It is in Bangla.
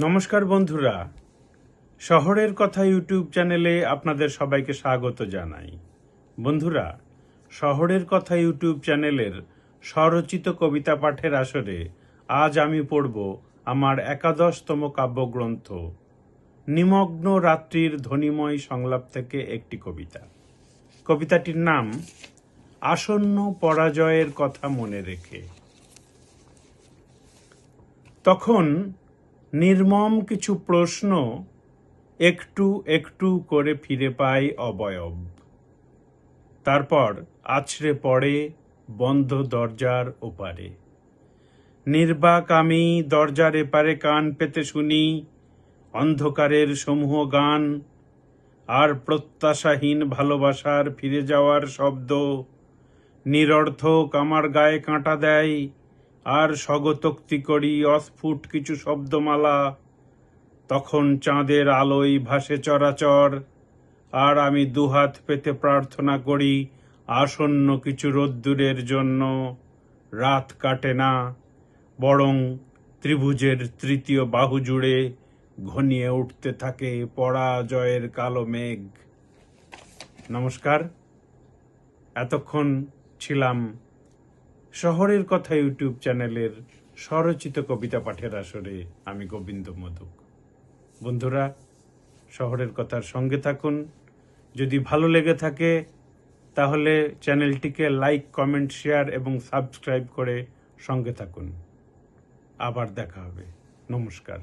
নমস্কার বন্ধুরা। শহরের কথা ইউটিউব চ্যানেলে আপনাদের সবাইকে স্বাগত জানাই। বন্ধুরা, শহরের কথা ইউটিউব চ্যানেলের স্বরচিত কবিতা পাঠের আসরে আজ আমি পড়ব আমার একাদশতম কাব্যগ্রন্থ, নিমগ্ন রাত্রির ধ্বনিময় সংলাপ থেকে একটি কবিতা। কবিতাটির নাম, আসন্ন পরাজয়ের কথা মনে রেখে। তখন নির্মম কিছু প্রশ্ন একটু একটু করে ফিরে পাই অবয়ব। তারপর আছড়ে পড়ে বন্ধ দরজার ওপারে। নির্বাক আমি দরজার এপারে কান পেতে শুনি অন্ধকারের সমূহ গান আর প্রত্যাশাহীন ভালোবাসার ফিরে যাওয়ার শব্দ নিরর্থক আমার গায়ে কাঁটা দেয় আর স্বগতোক্তি করি অস্ফুট কিছু শব্দমালা। তখন চাঁদের আলোয় ভাসে চরাচর, আর আমি দুহাত পেতে প্রার্থনা করি আসন্ন কিছু রোদ্দুরের জন্য। রাত কাটে না, বরং ত্রিভুজের তৃতীয় বাহু জুড়ে ঘনিয়ে উঠতে থাকে পরাজয়ের কালো মেঘ। নমস্কার, এতক্ষণ ছিলাম শহরের কথা ইউটিউব চ্যানেলের স্বরচিত কবিতা পাঠের আসরে আমি গোবিন্দ মধুক বন্ধুরা, শহরের কথার সঙ্গে থাকুন। যদি ভালো লেগে থাকে, তাহলে চ্যানেলটিকে লাইক, কমেন্ট, শেয়ার এবং সাবস্ক্রাইব করে সঙ্গে থাকুন। আবার দেখা হবে। নমস্কার।